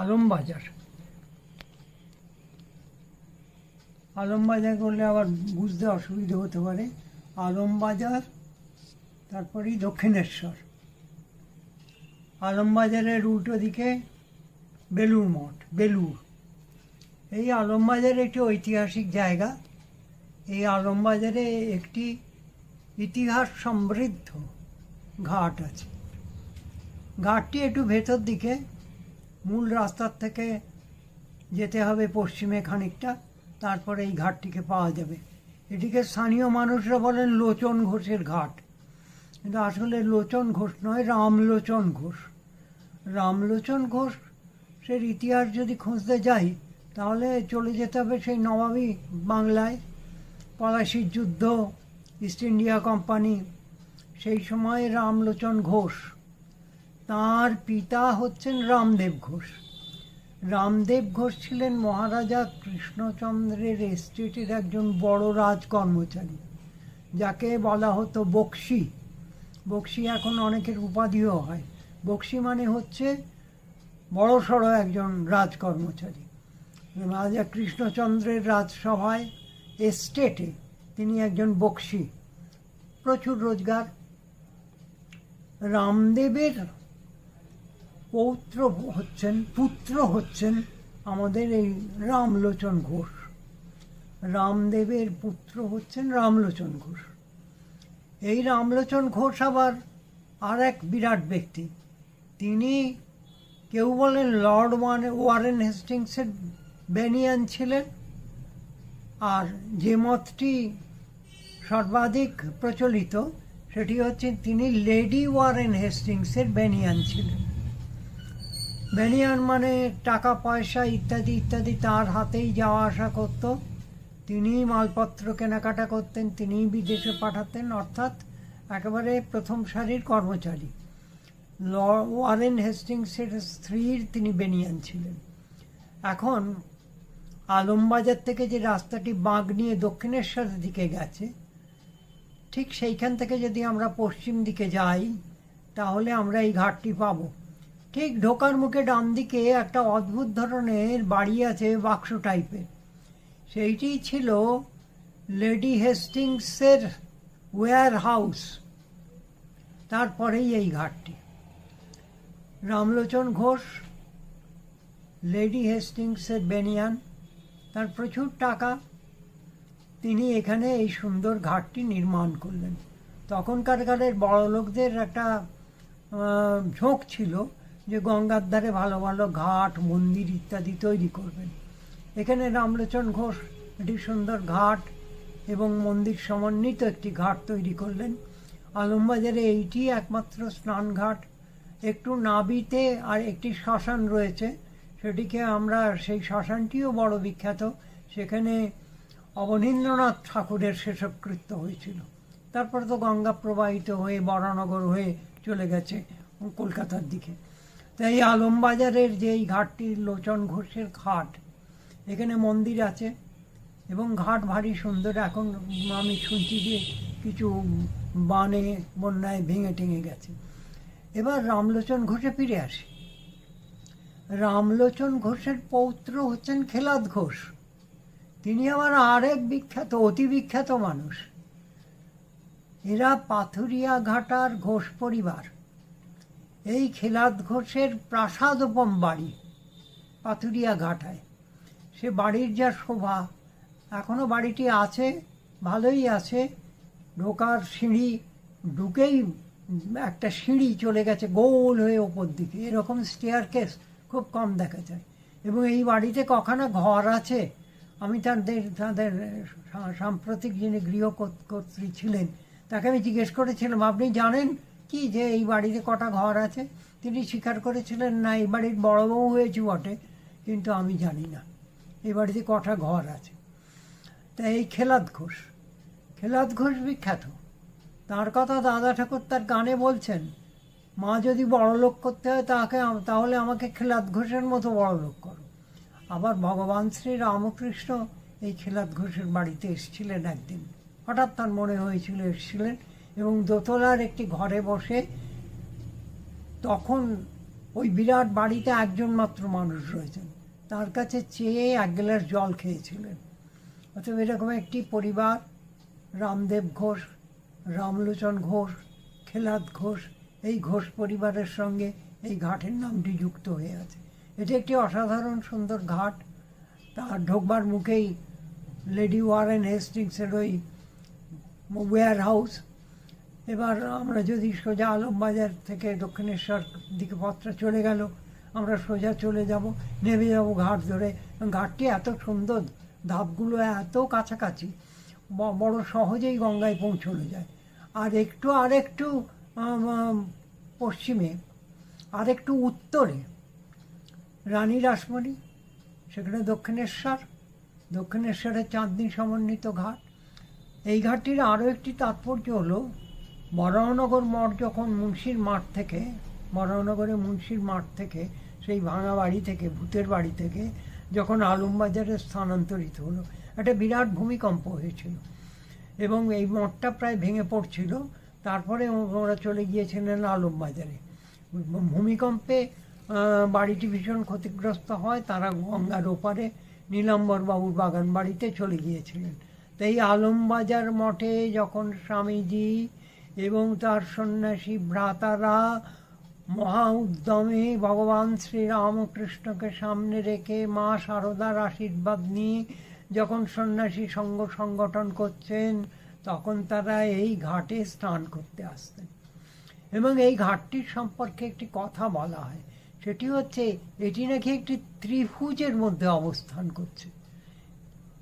আলমবাজার। আলমবাজার করলে আবার বুঝতে অসুবিধা হতে পারে। আলমবাজার, তারপরেই দক্ষিণেশ্বর। আলমবাজারের উল্টো দিকে বেলুর মঠ বেলুর এই আলমবাজার একটি ঐতিহাসিক জায়গা। এই আলমবাজারে একটি ইতিহাস সমৃদ্ধ ঘাট আছে। ঘাটটি একটু ভেতর দিকে। মূল রাস্তার থেকে যেতে হবে পশ্চিমে খানিকটা, তারপরে এই ঘাটটিকে পাওয়া যাবে। এটিকে স্থানীয় মানুষরা বলেন লোচন ঘোষের ঘাট। কিন্তু আসলে লোচন ঘোষ নয়, রামলোচন ঘোষ। রামলোচন ঘোষ, সের ইতিহাস যদি খুঁজতে যাই, তাহলে চলে যেতে হবে সেই নবাবী বাংলায়। পলাশির যুদ্ধ, ইস্ট ইন্ডিয়া কোম্পানি, সেই সময় রামলোচন ঘোষ। তার পিতা হচ্ছেন রামদেব ঘোষ। রামদেব ঘোষ ছিলেন মহারাজা কৃষ্ণচন্দ্রের এস্টেটের একজন বড় রাজ কর্মচারী যাকে বলা হতো বক্সি। বক্সি এখন অনেকের উপাধিও হয়। বক্সি মানে হচ্ছে বড় সড়ো একজন রাজ কর্মচারী রাজা কৃষ্ণচন্দ্রের রাজসভায় এস্টেটে তিনি একজন বক্সি। প্রচুর রোজগার। রামদেবের পৌত্র হচ্ছেন, পুত্র হচ্ছেন আমাদের এই রামলোচন ঘোষ। রামদেবের পুত্র হচ্ছেন রামলোচন ঘোষ। এই রামলোচন ঘোষ আবার আর এক বিরাট ব্যক্তি। তিনি কেউ বলেন লর্ড ওয়ান ওয়ারেন হেস্টিংসের বেনিয়ান ছিলেন। আর যে মতটি সর্বাধিক প্রচলিত, সেটি হচ্ছে তিনি লেডি ওয়ারেন হেস্টিংসের বেনিয়ান ছিলেন। বেনিয়ান মানে টাকা, পয়সা ইত্যাদি ইত্যাদি তার হাতেই যাওয়া আসা করত। তিনিই মালপত্র কেনাকাটা করতেন, তিনিই বিদেশে পাঠাতেন, অর্থাৎ একেবারে প্রথম সারির কর্মচারী। ল, ওয়ারেন হেস্টিংসের স্ত্রীর তিনি বেনিয়ান ছিলেন। এখন আলমবাজার থেকে যে রাস্তাটি বাঁক নিয়ে দক্ষিণেশ্বরের দিকে গেছে, ঠিক সেইখান থেকে যদি আমরা পশ্চিম দিকে যাই, তাহলে আমরা এই ঘাটটি পাবো। ঠিক ঢোকার মুখে ডান দিকে একটা অদ্ভুত ধরনের বাড়ি আছে, বাক্স টাইপের। সেইটি ছিল লেডি হেস্টিংসের ওয়্যার হাউস তারপরেই এই ঘাটটি। রামলোচন ঘোষ, লেডি হেস্টিংসের বেনিয়ান, তার প্রচুর টাকা। তিনি এখানে এই সুন্দর ঘাটটি নির্মাণ করলেন। তখনকার কালের বড় লোকদের একটা ঝোঁক ছিল। যে গঙ্গার ধারে ভালো ভালো ঘাট, মন্দির ইত্যাদি তৈরি করবেন। এখানে রামলোচন ঘোষ, একটি সুন্দর ঘাট এবং মন্দির সমন্বিত একটি ঘাট তৈরি করলেন। আলমবাজারে এইটি একমাত্র স্নানঘাট একটু নাবিতে আর একটি শ্মশান রয়েছে। সেটিকে আমরা সেই শ্মশানটিও বড় বিখ্যাত। সেখানে অবনীন্দ্রনাথ ঠাকুরের শেষকৃত্য হয়েছিল। তারপর তো গঙ্গা প্রবাহিত হয়ে বরানগর হয়ে চলে গেছে কলকাতার দিকে। তাই আলমবাজারের যে এই ঘাটটি লোচন ঘোষের ঘাট, এখানে মন্দির আছে এবং ঘাট ভারী সুন্দর। এখন আমি শুনছি যে কিছু বানে, বন্যায় ভেঙে টেঙে গেছে। এবার রামলোচন ঘোষে ফিরে আসি। রামলোচন ঘোষের পৌত্র হচ্ছেন খেলাদ ঘোষ। তিনি আবার আরেক বিখ্যাত, অতি বিখ্যাত মানুষ। এরা পাথুরিয়া ঘাটার ঘোষ পরিবার। এই খেলাদ ঘোষের প্রাসাদোপম বাড়ি, পাথুরিয়া ঘাটায়। সে বাড়ির যা শোভা এখনও বাড়িটি আছে, ভালোই আছে। ঢোকার সিঁড়ি ঢুকেই একটা সিঁড়ি চলে গেছে গোল হয়ে ওপর দিকে। এরকম স্টেয়ার কেস খুব কম দেখা যায়। এবং এই বাড়িতে কখানা ঘর আছে। আমি তাদের তাদের সাম্প্রতিক যিনি গৃহকর্ত্রী ছিলেন, তাকে আমি জিজ্ঞেস করেছিলাম, আপনি জানেন কি যে এই বাড়িতে কটা ঘর আছে? তিনি স্বীকার করেছিলেন, না, এই বাড়ির বড় বউ হয়েছে বটে, কিন্তু আমি জানি না। এই বাড়িতে কটা ঘর আছে? তা এই খেলাদ ঘোষ খেলাদ ঘোষ বিখ্যাত। তার কথা দাদা ঠাকুর তার গানে বলছেন, মা যদি বড় লোক করতে হয়, তাকে তাহলে আমাকে খেলাদ ঘোষের মতো বড় লোক করো। আবার ভগবান শ্রী রামকৃষ্ণ এই খেলাদ ঘোষের বাড়িতে এসেছিলেন একদিন। হঠাৎ তার মনে হয়েছিল, এসেছিলেন এবং দোতলার একটি ঘরে বসে তখন ওই বিরাট বাড়িতে একজন মাত্র মানুষ রয়েছেন। তার কাছে চেয়ে এক গ্লাস জল খেয়েছিলেন। অতএব এরকম একটি পরিবার, রামদেব ঘোষ, রামলোচন ঘোষ খেলাদ ঘোষ, এই ঘোষ পরিবারের সঙ্গে এই ঘাটের নামটি যুক্ত হয়ে আছে। এটি একটি অসাধারণ সুন্দর ঘাট। তার ঢোকবার মুখেই লেডি ওয়ারেন হেস্টিংসের ওই ওয়্যার হাউস এবার আমরা যদি সোজা আলমবাজার থেকে দক্ষিণেশ্বর দিকে পথটা চলে গেল, আমরা সোজা চলে যাব, নেমে যাব ঘাট ধরে। ঘাটটি এত সুন্দর, ধাপগুলো এত কাছাকাছি বড় সহজেই গঙ্গায় পৌঁছানো যায়। আর একটু আর একটু পশ্চিমে আর একটু উত্তরে, রানী রাসমণি, সেখানে দক্ষিণেশ্বর, দক্ষিণেশ্বরের চাঁদনি সমন্বিত ঘাট। এই ঘাটটির আরও একটি তাৎপর্য হলো বরাহনগর মঠ যখন মুন্সির মাঠ থেকে বরাহনগরে মুন্সির মাঠ থেকে, সেই ভাঙা বাড়ি থেকে, ভূতের বাড়ি থেকে, যখন আলমবাজারে স্থানান্তরিত হলো, একটা বিরাট ভূমিকম্প হয়েছিল। এবং এই মঠটা প্রায় ভেঙে পড়ছিল। তারপরে ওরা চলে গিয়েছিলেন আলমবাজারে। ভূমিকম্পে বাড়িটি ভীষণ ক্ষতিগ্রস্ত হয়। তারা গঙ্গার ওপারে নীলাম্বর বাবুর বাগান বাড়িতে চলে গিয়েছিলেন। তাই আলমবাজার মঠে যখন স্বামীজি এবং তার সন্ন্যাসী ভ্রাতারা মহা উদ্যমে ভগবান শ্রীরামকৃষ্ণকে সামনে রেখে মা শারদার আশীর্বাদ নিয়ে যখন সন্ন্যাসী সঙ্গ সংগঠন করছেন, তখন তারা এই ঘাটে স্নান করতে আসতেন। এবং এই ঘাটটির সম্পর্কে একটি কথা বলা হয়। সেটি হচ্ছে, এটি নাকি একটি ত্রিভুজের মধ্যে অবস্থান করছে।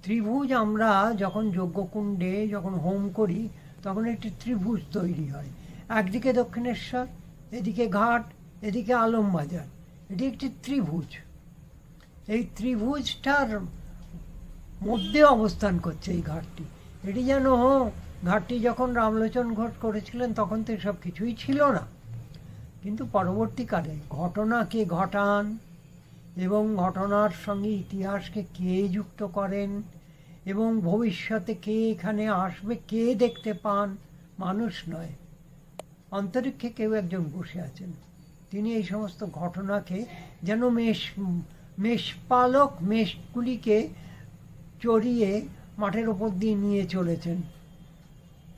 ত্রিভুজ আমরা যখন যজ্ঞকুণ্ডে যখন হোম করি তখন একটি ত্রিভুজ তৈরি হয়। একদিকে দক্ষিণেশ্বর, এদিকে ঘাট, এদিকে আলমবাজার। এটি একটি ত্রিভুজ। এই ত্রিভুজটার মধ্যে অবস্থান করছে এই ঘাটটি। এটি যেন ঘাটটি যখন রামলোচন ঘোষ করেছিলেন তখন তো সব কিছুই ছিল না। কিন্তু পরবর্তীকালে ঘটনাকে ঘটান এবং ঘটনার সঙ্গে ইতিহাসকে কে যুক্ত করেন এবং ভবিষ্যতে কে এখানে আসবে, কে দেখতে পান, মানুষ নয়। অন্তরিক্ষে কেউ একজন বসে আছেন। তিনি এই সমস্ত ঘটনাকে যেন মেষ, মেষপালক মেষগুলিকে চড়িয়ে মাঠের ওপর দিয়ে নিয়ে চলেছেন।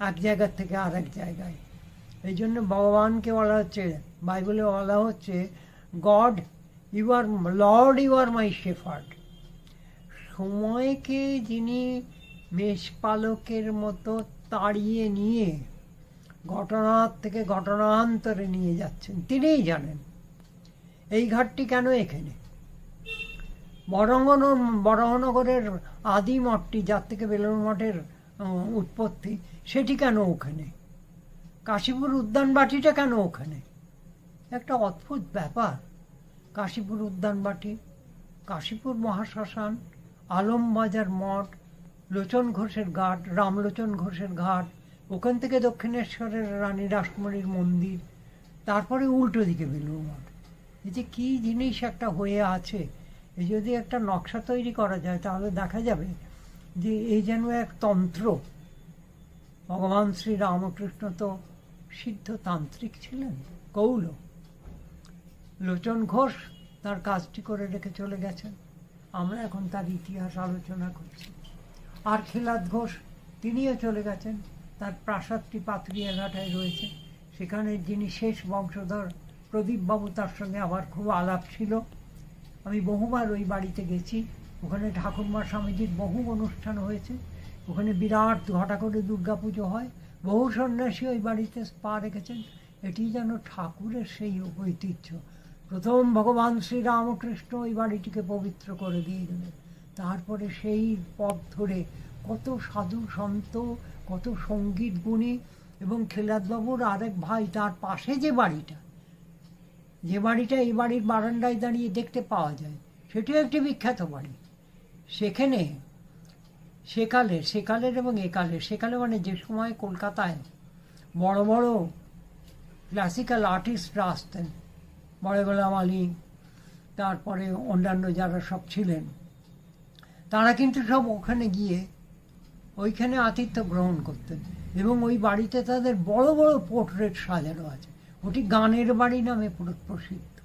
এক জায়গার থেকে আর এক জায়গায়। এই জন্য ভগবানকে বলা হচ্ছে, বাইবেলে বলা হচ্ছে, God, you are, Lord, you are my shepherd. সময়কে যিনি মেষপালকের মতো তাড়িয়ে নিয়ে ঘটনার থেকে ঘটনান্তরে নিয়ে যাচ্ছেন, তিনিই জানেন। এই ঘাটটি কেন এখানে? বরঙ্গন বরহনগরের আদি মঠটি, যার থেকে বেলুড় মঠের উৎপত্তি, সেটি কেন ওখানে? কাশীপুর উদ্যান বাটিটা কেন ওখানে? একটা অদ্ভুত ব্যাপার। কাশীপুর উদ্যান বাটি কাশীপুর মহাশ্মশান আলমবাজার মঠ, লোচন ঘোষের ঘাট, রামলোচন ঘোষের ঘাট, ওখান থেকে দক্ষিণেশ্বরের রানী রাসমণির মন্দির, তারপরে উল্টো দিকে বেলুড় মঠ। এই যে কী জিনিস একটা হয়ে আছে, এই যদি একটা নকশা তৈরি করা যায়, তাহলে দেখা যাবে যে এই যেন এক তন্ত্র। ভগবান শ্রী রামকৃষ্ণ তো সিদ্ধ তান্ত্রিক ছিলেন, কৌল। লোচন ঘোষ তার কাজটি করে রেখে চলে গেছেন। আমরা এখন তার ইতিহাস আলোচনা করছি। আর খেলাদ ঘোষ, তিনিও চলে গেছেন। তার প্রাসাদটি পাতুরিয়া ঘাটায় রয়েছে। সেখানে যিনি শেষ বংশধর প্রদীপবাবু তার সঙ্গে আমার খুব আলাপ ছিল। আমি বহুবার ওই বাড়িতে গেছি। ওখানে ঠাকুরমা স্বামীজির বহু অনুষ্ঠান হয়েছে। ওখানে বিরাট ঘটা করে দুর্গা পুজো হয়। বহু সন্ন্যাসী ওই বাড়িতে পা রেখেছেন। এটি যেন ঠাকুরের সেই ঐতিহ্য। প্রথম ভগবান শ্রীরামকৃষ্ণ ওই বাড়িটিকে পবিত্র করে দিয়ে গেলেন তারপরে সেই পথ ধরে কত সাধু সন্ত, কত সংগীত গুণী এবং খেলাদবাবুর আরেক ভাই তার পাশে যে বাড়িটা যে বাড়িটা এই বাড়ির বারান্দায় দাঁড়িয়ে দেখতে পাওয়া যায়, সেটিও একটি বিখ্যাত বাড়ি। সেখানে সেকালের সেকালের এবং একালের সেকালে মানে যে সময় কলকাতায় বড় বড় ক্লাসিক্যাল আর্টিস্টরা আসতেন বড় গোলাম আলী তারপরে অন্যান্য যারা সব ছিলেন, তারা কিন্তু সব ওখানে গিয়ে ওইখানে আতিথ্য গ্রহণ করতেন এবং ওই বাড়িতে তাদের বড় বড় পোর্ট্রেট সাজানো আছে। ওটি গানের বাড়ি নামে পুরো প্রসিদ্ধ।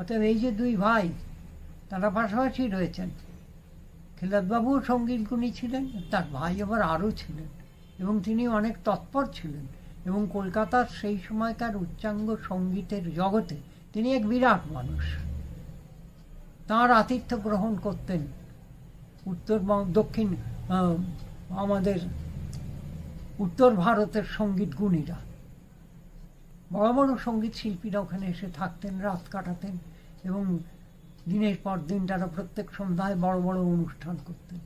অতএব এই যে দুই ভাই, তারা পাশাপাশি রয়েছেন। খেলাদবাবুও সংগীত গুণী ছিলেন, তার ভাই আবার আরও ছিলেন এবং তিনি অনেক তৎপর ছিলেন এবং কলকাতার সেই সময়কার উচ্চাঙ্গ সঙ্গীতের জগতে তিনি এক বিরাট মানুষ। তাঁর আতিথ্য গ্রহণ করতেন উত্তরবঙ্গ দক্ষিণ আমাদের উত্তর ভারতের সংগীত গুণীরা। বড় বড় সংগীত শিল্পীরা ওখানে এসে থাকতেন, রাত কাটাতেন এবং দিনের পর দিন তারা প্রত্যেক সন্ধ্যায় বড় বড় অনুষ্ঠান করতেন।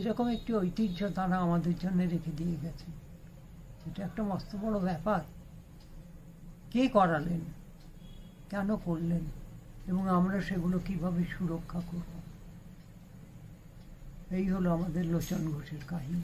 এরকম একটি ঐতিহ্য তারা আমাদের জন্য রেখে দিয়ে গেছেন। এটা একটা মস্ত বড় ব্যাপার। কে করালেন? কেন করলেন এবং আমরা সেগুলো কীভাবে সুরক্ষা করব এই হলো আমাদের লোচন ঘোষের কাহিনী